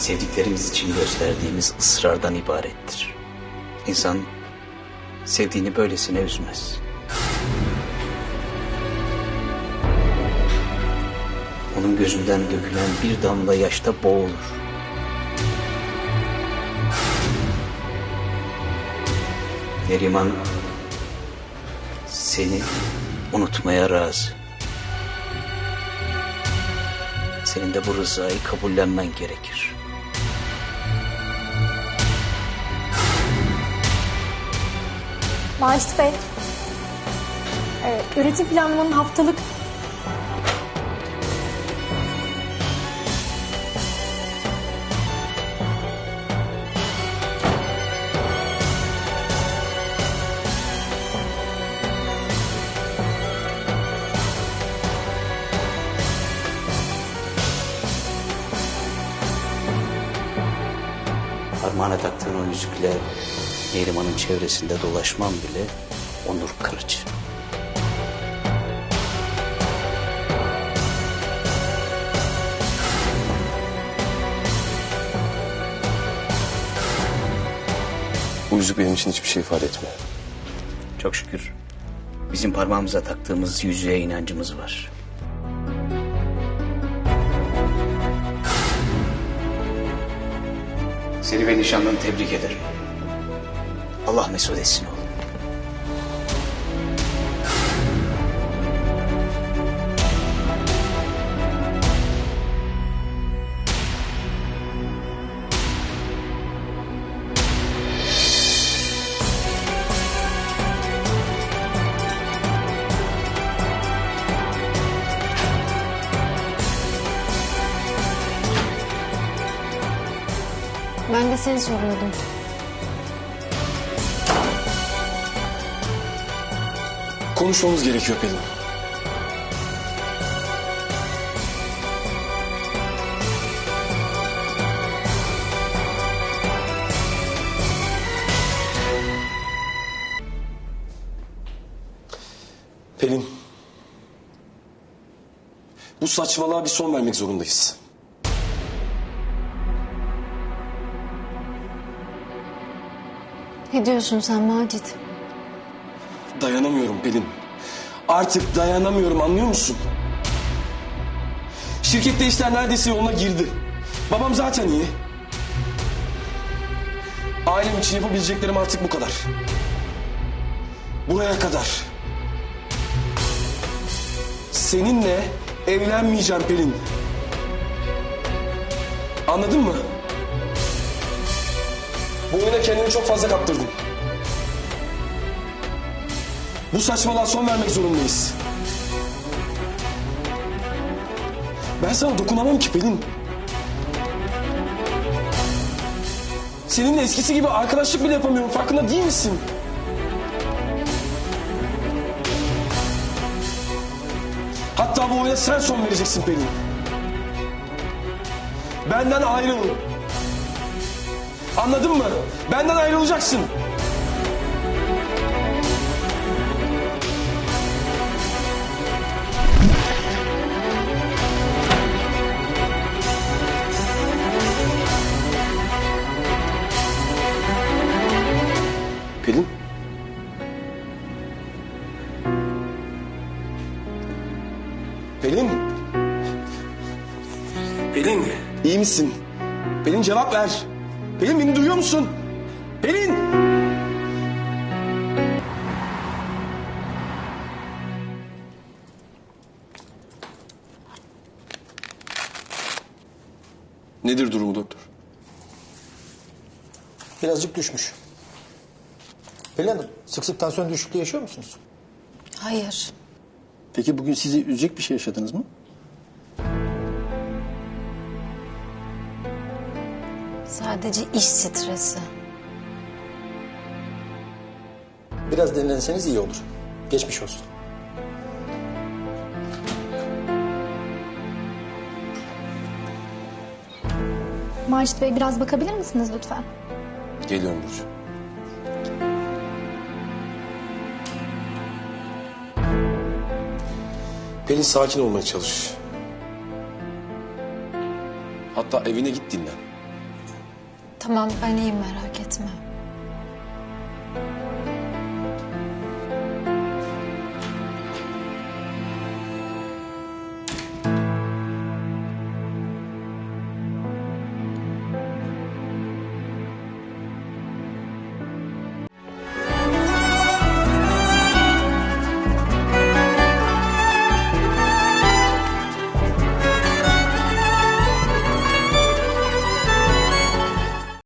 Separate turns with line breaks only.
sevdiklerimiz için gösterdiğimiz ısrardan ibarettir. İnsan sevdiğini böylesine üzmez. Onun gözünden dökülen bir damla yaşta boğulur. Neriman seni unutmaya razı. Senin de bu rızayı kabullenmen gerekir.
Macit Bey, e, üretim planlamanın haftalık
Parmağına taktığın o yüzükle Neriman'ın çevresinde dolaşman bile onur kırıcı.
Bu yüzük benim için hiçbir şey ifade etmiyor.
Çok şükür bizim parmağımıza taktığımız yüzüğe inancımız var. Seni ve nişanlını tebrik ederim. Allah mesut etsin oğlum.
ben de seni soruyordum.
Konuşmamız gerekiyor Pelin. Pelin. Bu saçmalığa bir son vermek zorundayız.
Ne diyorsun sen Macit?
Dayanamıyorum Pelin. Artık dayanamıyorum anlıyor musun? Şirkette işler neredeyse yoluna girdi. Babam zaten iyi. Ailem için yapabileceklerim artık bu kadar. Buraya kadar. Seninle evlenmeyeceğim Pelin. Anladın mı? Bu oyuna kendini çok fazla kaptırdın. Bu saçmalığa son vermek zorundayız. Ben sana dokunamam ki Pelin. Seninle eskisi gibi arkadaşlık bile yapamıyorum. Farkında değil misin? Hatta bu oyuna sen son vereceksin Pelin. Benden ayrıl. Anladın mı? Benden ayrılacaksın. Pelin, iyi misin? Pelin cevap ver. Pelin beni duyuyor musun? Pelin! Nedir durumu doktor?
Birazcık düşmüş. Pelin Hanım, sık sık tansiyon düşüklüğü yaşıyor musunuz?
Hayır.
Peki bugün sizi üzecek bir şey yaşadınız mı?
Sadece iş stresi.
Biraz dinlenseniz iyi olur. Geçmiş olsun.
Macit Bey biraz bakabilir misiniz lütfen?
Geliyorum Burcu. Pelin sakin olmaya çalış. Hatta evine git dinlen.
Tamam ben iyiyim merak etme.